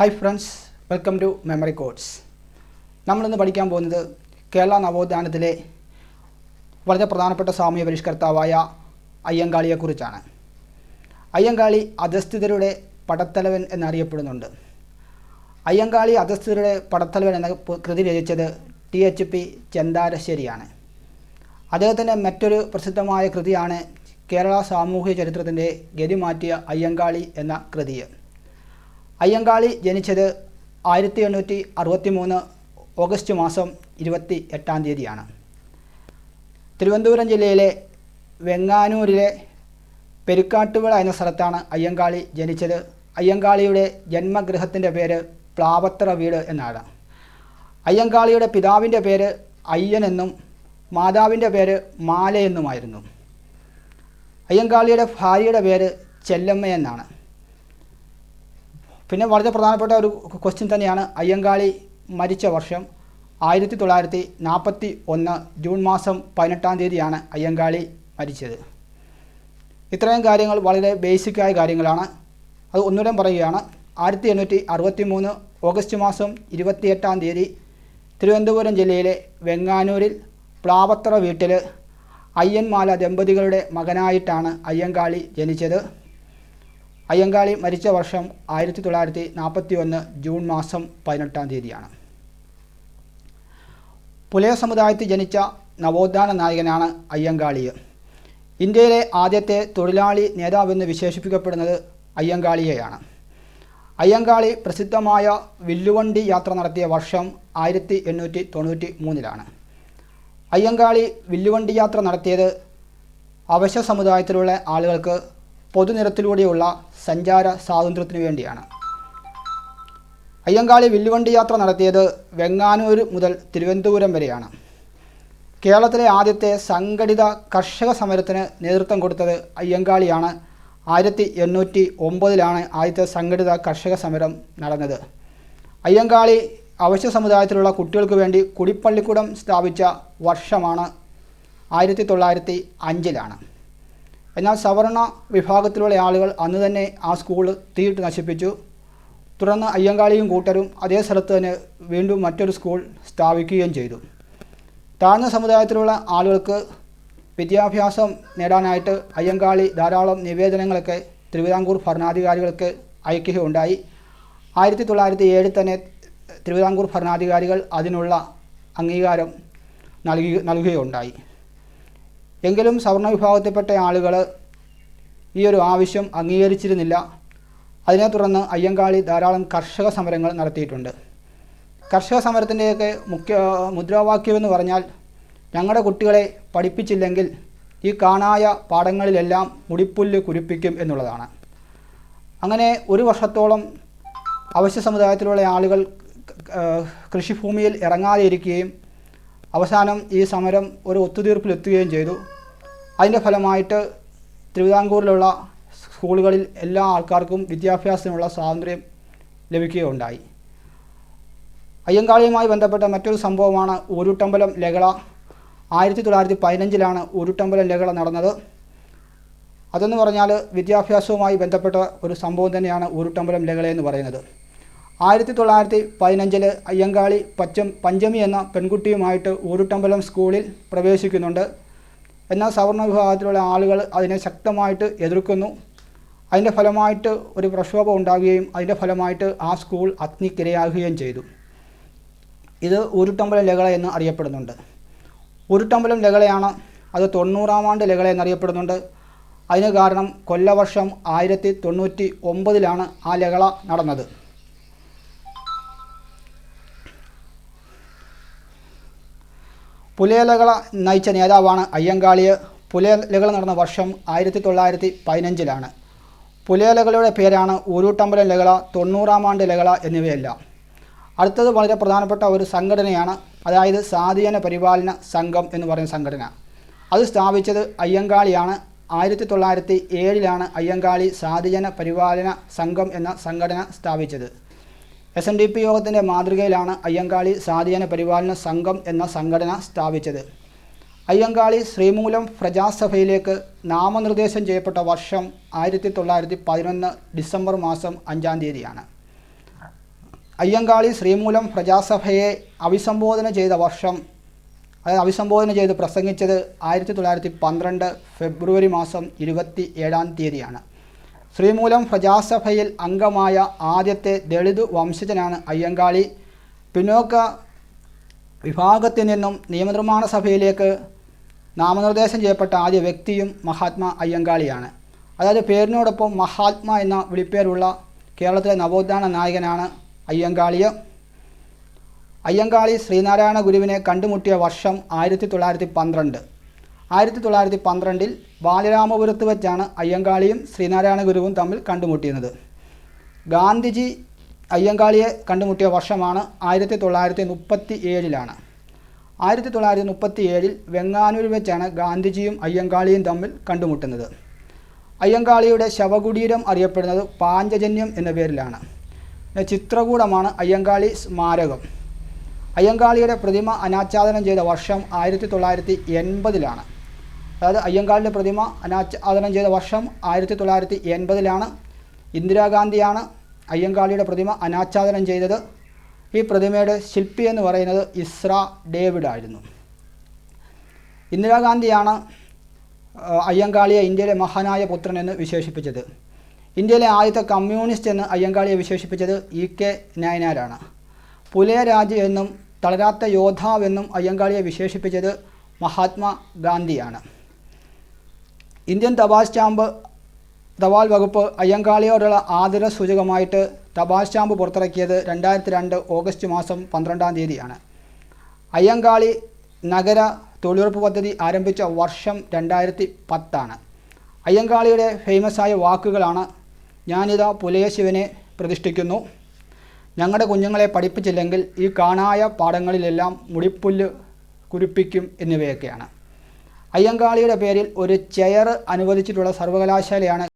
Hi friends welcome to memory codes നമ്മളിന്ന് പഠിക്കാൻ പോകുന്നത് കേരള നവോത്ഥാനത്തിലെ വളരെ പ്രധാനപ്പെട്ട സാമൂഹ്യ പരിഷ്കർത്താവായ അയ്യങ്കാളിയെക്കുറിച്ചാണ് അയ്യങ്കാളി അധസ്ഥിതരുടെ പടത്തലവൻ എന്നറിയപ്പെടുന്നുണ്ട്. അയ്യങ്കാളി അധസ്ഥിതരുടെ പടത്തലവൻ എന്ന കൃതി രചിച്ചത് ടി എച്ച് പി ചെന്താരശ്ശേരിയാണ്. അദ്ദേഹത്തിന്റെ മറ്റൊരു പ്രസിദ്ധമായ കൃതിയാണ് കേരള സാമൂഹ്യ ചരിത്രത്തിന്റെ ഗതി മാറ്റിയ അയ്യങ്കാളി എന്ന കൃതി അയ്യങ്കാളി ജനിച്ചത് ആയിരത്തി എണ്ണൂറ്റി അറുപത്തി മൂന്ന് ഓഗസ്റ്റ് മാസം ഇരുപത്തി എട്ടാം തീയതിയാണ്. തിരുവനന്തപുരം ജില്ലയിലെ വെങ്ങാനൂരിലെ പെരുക്കാട്ടുവിള എന്ന സ്ഥലത്താണ് അയ്യങ്കാളി ജനിച്ചത്. അയ്യങ്കാളിയുടെ ജന്മഗൃഹത്തിന്റെ പേര് പ്ലാവത്തറ വീട് എന്നാണ്. അയ്യങ്കാളിയുടെ പിതാവിന്റെ പേര് അയ്യൻ എന്നും മാതാവിന്റെ പേര് മാല എന്നുമായിരുന്നു. അയ്യങ്കാളിയുടെ ഭാര്യയുടെ പേര് ചെല്ലമ്മ എന്നാണ്. പിന്നെ വളരെ പ്രധാനപ്പെട്ട ഒരു ക്വസ്റ്റ്യൻ തന്നെയാണ് അയ്യങ്കാളി മരിച്ച വർഷം ആയിരത്തി തൊള്ളായിരത്തി നാൽപ്പത്തി ഒന്ന് ജൂൺ മാസം പതിനെട്ടാം തീയതിയാണ് അയ്യങ്കാളി മരിച്ചത്. ഇത്രയും കാര്യങ്ങൾ വളരെ ബേസിക്കായ കാര്യങ്ങളാണ്. അത് ഒന്നുകൂടെ പറയുകയാണ്. ആയിരത്തി എണ്ണൂറ്റി അറുപത്തി മൂന്ന് ഓഗസ്റ്റ് മാസം ഇരുപത്തിയെട്ടാം തീയതി തിരുവനന്തപുരം ജില്ലയിലെ വെങ്ങാനൂരിൽ പ്ലാവത്ര വീട്ടിൽ അയ്യന്മാല ദമ്പതികളുടെ മകനായിട്ടാണ് അയ്യങ്കാളി ജനിച്ചത്. അയ്യങ്കാളി മരിച്ച വർഷം ആയിരത്തി തൊള്ളായിരത്തി നാൽപ്പത്തി ഒന്ന് ജൂൺ മാസം പതിനെട്ടാം തീയതിയാണ്. പുലയ സമുദായത്തിൽ ജനിച്ച നവോത്ഥാന നായകനാണ് അയ്യങ്കാളി. ഇന്ത്യയിലെ ആദ്യത്തെ തൊഴിലാളി നേതാവെന്ന് വിശേഷിപ്പിക്കപ്പെടുന്നത് അയ്യങ്കാളിയെയാണ്. അയ്യങ്കാളി പ്രസിദ്ധമായ വില്ലുവണ്ടി യാത്ര നടത്തിയ വർഷം ആയിരത്തി എണ്ണൂറ്റി തൊണ്ണൂറ്റി മൂന്നിലാണ് അയ്യങ്കാളി വില്ലുവണ്ടി യാത്ര നടത്തിയത് അവശ്യ സമുദായത്തിലുള്ള ആളുകൾക്ക് പൊതുനിരത്തിലൂടെയുള്ള സഞ്ചാര സ്വാതന്ത്ര്യത്തിനു വേണ്ടിയാണ്. അയ്യങ്കാളി വില്ലുവണ്ടി യാത്ര നടത്തിയത് വെങ്ങാനൂർ മുതൽ തിരുവനന്തപുരം വരെയാണ്. കേരളത്തിലെ ആദ്യത്തെ സംഘടിത കർഷക സമരത്തിന് നേതൃത്വം കൊടുത്തത് അയ്യങ്കാളിയാണ്. ആയിരത്തി എണ്ണൂറ്റി ഒമ്പതിലാണ് ആദ്യത്തെ സംഘടിത കർഷക സമരം നടന്നത്. അയ്യങ്കാളി അവശ്യ സമുദായത്തിലുള്ള കുട്ടികൾക്ക് വേണ്ടി കുടിപ്പള്ളിക്കൂടം സ്ഥാപിച്ച വർഷമാണ് ആയിരത്തി തൊള്ളായിരത്തി അഞ്ചിലാണ്. എന്നാൽ സവർണ വിഭാഗത്തിലുള്ള ആളുകൾ അന്ന് തന്നെ ആ സ്കൂൾ തീയിട്ട് നശിപ്പിച്ചു. തുടർന്ന് അയ്യങ്കാളിയും കൂട്ടരും അതേ സ്ഥലത്ത് തന്നെ വീണ്ടും മറ്റൊരു സ്കൂൾ സ്ഥാപിക്കുകയും ചെയ്തു. താഴ്ന്ന സമുദായത്തിലുള്ള ആളുകൾക്ക് വിദ്യാഭ്യാസം നേടാനായിട്ട് അയ്യങ്കാളി ധാരാളം നിവേദനങ്ങളൊക്കെ തിരുവിതാംകൂർ ഭരണാധികാരികൾക്ക് അയക്കുകയുണ്ടായി. ആയിരത്തി തൊള്ളായിരത്തി ഏഴിൽ തന്നെ തിരുവിതാംകൂർ ഭരണാധികാരികൾ അതിനുള്ള അംഗീകാരം നൽകി നൽകുകയുണ്ടായി. എങ്കിലും സവർണ വിഭാഗത്തിൽപ്പെട്ട ആളുകൾ ഈ ഒരു ആവശ്യം അംഗീകരിച്ചിരുന്നില്ല. അതിനെ തുടർന്ന് അയ്യങ്കാളി ധാരാളം കർഷക സമരങ്ങൾ നടത്തിയിട്ടുണ്ട്. കർഷക സമരത്തിന്റെയൊക്കെ മുഖ്യ മുദ്രാവാക്യമെന്ന് പറഞ്ഞാൽ ഞങ്ങളുടെ കുട്ടികളെ പഠിപ്പിച്ചില്ലെങ്കിൽ ഈ കാണായ പാടങ്ങളിലെല്ലാം മുടിപ്പുല്ല് കുരിപ്പിക്കും എന്നുള്ളതാണ്. അങ്ങനെ ഒരു വർഷത്തോളം അവശ്യ സമുദായത്തിലുള്ള ആളുകൾ കൃഷിഭൂമിയിൽ ഇറങ്ങാതെ ഇരിക്കുകയും അവസാനം ഈ സമരം ഒരു ഒത്തുതീർപ്പിലെത്തുകയും ചെയ്തു. അതിന്റെ ഫലമായിട്ട് തിരുവിതാംകൂറിലുള്ള സ്കൂളുകളിൽ എല്ലാ ആൾക്കാർക്കും വിദ്യാഭ്യാസത്തിനുള്ള സ്വാതന്ത്ര്യം ലഭിക്കുകയുണ്ടായി. അയ്യങ്കാളിയുമായി ബന്ധപ്പെട്ട മറ്റൊരു സംഭവമാണ് ഊരുട്ടമ്പലം ലഹള ആയിരത്തി തൊള്ളായിരത്തി പതിനഞ്ചിലാണ് ഊരുട്ടമ്പലം ലഹള നടന്നത്. അതെന്ന് പറഞ്ഞാൽ വിദ്യാഭ്യാസവുമായി ബന്ധപ്പെട്ട ഒരു സംഭവം തന്നെയാണ് ഊരുട്ടമ്പലം ലഹള എന്ന് പറയുന്നത്. ആയിരത്തി തൊള്ളായിരത്തി പതിനഞ്ചിൽ അയ്യങ്കാളി പച്ചം പഞ്ചമി എന്ന പെൺകുട്ടിയുമായിട്ട് ഊരുട്ടമ്പലം സ്കൂളിൽ പ്രവേശിക്കുന്നുണ്ട്. എന്നാൽ സവർണ വിഭാഗത്തിലുള്ള ആളുകൾ അതിനെ ശക്തമായിട്ട് എതിർക്കുന്നു. അതിന്റെ ഫലമായിട്ട് ഒരു പ്രക്ഷോഭം ഉണ്ടാകുകയും അതിന്റെ ഫലമായിട്ട് ആ സ്കൂൾ അഗ്നിക്കിരയാകുകയും ചെയ്തു. ഇത് ഊരുട്ടമ്പലം ലഹള എന്ന് അറിയപ്പെടുന്നുണ്ട്. ഊരുട്ടമ്പലം ലഹളയാണ് അത് തൊണ്ണൂറാം ആണ്ട് ലഹള എന്നറിയപ്പെടുന്നുണ്ട് അതിന് കാരണം കൊല്ലവർഷം ആയിരത്തി തൊണ്ണൂറ്റി ഒമ്പതിലാണ് ആ ലഹള നടന്നത്. പുലയലകള നയിച്ച നേതാവാണ് അയ്യങ്കാളിയെ. പുലയലകൾ നടന്ന വർഷം ആയിരത്തി തൊള്ളായിരത്തി പതിനഞ്ചിലാണ് പുലയലകളുടെ പേരാണ് ഊരൂട്ടമ്പലം ലഹള തൊണ്ണൂറാം ആണ്ട് ലഹള എന്നിവയെല്ലാം. അടുത്തത് വളരെ പ്രധാനപ്പെട്ട ഒരു സംഘടനയാണ് അതായത് സാധീന പരിപാലന സംഘം എന്ന് പറയുന്ന സംഘടന. അത് സ്ഥാപിച്ചത് അയ്യങ്കാളിയാണ്. ആയിരത്തി തൊള്ളായിരത്തി ഏഴിലാണ് അയ്യങ്കാളി സാധുജന പരിപാലന സംഘം എന്ന സംഘടന സ്ഥാപിച്ചത്. എസ് എൻ ഡി പി യോഗത്തിന്റെ മാതൃകയിലാണ് അയ്യങ്കാളി സാധീന പരിപാലന സംഘം എന്ന സംഘടന സ്ഥാപിച്ചത്. അയ്യങ്കാളി ശ്രീമൂലം പ്രജാസഭയിലേക്ക് നാമനിർദ്ദേശം ചെയ്യപ്പെട്ട വർഷം ആയിരത്തി തൊള്ളായിരത്തി പതിനൊന്ന് ഡിസംബർ മാസം അഞ്ചാം തീയതിയാണ്. അയ്യങ്കാളി ശ്രീമൂലം പ്രജാസഭയെ അഭിസംബോധന ചെയ്ത വർഷം അതായത് അഭിസംബോധന ചെയ്ത് പ്രസംഗിച്ചത് ആയിരത്തി തൊള്ളായിരത്തി പന്ത്രണ്ട് ഫെബ്രുവരി മാസം ഇരുപത്തി ഏഴാം തീയതിയാണ്. ശ്രീമൂലം പ്രജാസഭയിൽ അംഗമായ ആദ്യത്തെ ദളിത് വംശജനാണ് അയ്യങ്കാളി. പിന്നോക്ക വിഭാഗത്തിൽ നിന്നും നിയമനിർമ്മാണ സഭയിലേക്ക് നാമനിർദ്ദേശം ചെയ്യപ്പെട്ട ആദ്യ വ്യക്തിയും മഹാത്മാ അയ്യങ്കാളിയാണ്. അതായത് പേരിനോടൊപ്പം മഹാത്മാ എന്ന വിളിപ്പേരുള്ള കേരളത്തിലെ നവോത്ഥാന നായകനാണ് അയ്യങ്കാളിയ. അയ്യങ്കാളി ശ്രീനാരായണ ഗുരുവിനെ കണ്ടുമുട്ടിയ വർഷം ആയിരത്തി തൊള്ളായിരത്തി പന്ത്രണ്ട്. ആയിരത്തി തൊള്ളായിരത്തി പന്ത്രണ്ടിൽ ബാലരാമപുരത്ത് വെച്ചാണ് അയ്യങ്കാളിയും ശ്രീനാരായണ ഗുരുവും തമ്മിൽ കണ്ടുമുട്ടിയത്. ഗാന്ധിജി അയ്യങ്കാളിയെ കണ്ടുമുട്ടിയ വർഷമാണ് ആയിരത്തി തൊള്ളായിരത്തി മുപ്പത്തി ഏഴിലാണ് ആയിരത്തി തൊള്ളായിരത്തി മുപ്പത്തി ഏഴിൽ വെങ്ങാനൂരിൽ വെച്ചാണ് ഗാന്ധിജിയും അയ്യങ്കാളിയും തമ്മിൽ കണ്ടുമുട്ടുന്നത്. അയ്യങ്കാളിയുടെ ശവകുടീരം അറിയപ്പെടുന്നത് പാഞ്ചജന്യം എന്ന പേരിലാണ്. പിന്നെ ചിത്രകൂടമാണ് അയ്യങ്കാളി സ്മാരകം. അയ്യങ്കാളിയുടെ പ്രതിമ അനാച്ഛാദനം ചെയ്ത വർഷം ആയിരത്തി തൊള്ളായിരത്തി എൺപതിലാണ് അതായത് അയ്യങ്കാളിന്റെ പ്രതിമ അനാച്ഛാദനം ചെയ്ത വർഷം ആയിരത്തി തൊള്ളായിരത്തി എൺപതിലാണ് ഇന്ദിരാഗാന്ധിയാണ് അയ്യങ്കാളിയുടെ പ്രതിമ അനാച്ഛാദനം ചെയ്തത്. ഈ പ്രതിമയുടെ ശില്പി എന്ന് പറയുന്നത് ഇസ്ര ഡേവിഡ് ആയിരുന്നു. ഇന്ദിരാഗാന്ധിയാണ് അയ്യങ്കാളിയെ ഇന്ത്യയിലെ മഹാനായ പുത്രൻ എന്ന് വിശേഷിപ്പിച്ചത്. ഇന്ത്യയിലെ ആദ്യത്തെ കമ്മ്യൂണിസ്റ്റ് എന്ന് അയ്യങ്കാളിയെ വിശേഷിപ്പിച്ചത് ഇ കെ നായനാരാണ്. പുലയരാജ് എന്നും തളരാത്ത യോദ്ധാവെന്നും അയ്യങ്കാളിയെ വിശേഷിപ്പിച്ചത് മഹാത്മാ ഗാന്ധിയാണ്. ഇന്ത്യൻ തപാൽ സ്റ്റാമ്പ് തപാൽ വകുപ്പ് അയ്യങ്കാളിയോടുള്ള ആദര സൂചകമായിട്ട് തപാൽ സ്റ്റാമ്പ് പുറത്തിറക്കിയത് രണ്ടായിരത്തി രണ്ട് ഓഗസ്റ്റ് മാസം പന്ത്രണ്ടാം തീയതിയാണ്. അയ്യങ്കാളി നഗര തൊഴിലുറപ്പ് പദ്ധതി ആരംഭിച്ച വർഷം രണ്ടായിരത്തി പത്താണ് അയ്യങ്കാളിയുടെ ഫേമസായ വാക്കുകളാണ് ഞാനിതാ പുലയ ശിവനെ പ്രതിഷ്ഠിക്കുന്നു. ഞങ്ങളുടെ കുഞ്ഞുങ്ങളെ പഠിപ്പിച്ചില്ലെങ്കിൽ ഈ കാണായ പാഠങ്ങളിലെല്ലാം മുടിപ്പുല്ല് കുരിപ്പിക്കും എന്നിവയൊക്കെയാണ്. അയ്യങ്കാളിയുടെ പേരിൽ ഒരു ചെയർ അനുവദിച്ചിട്ടുള്ള സർവകലാശാലയാണ്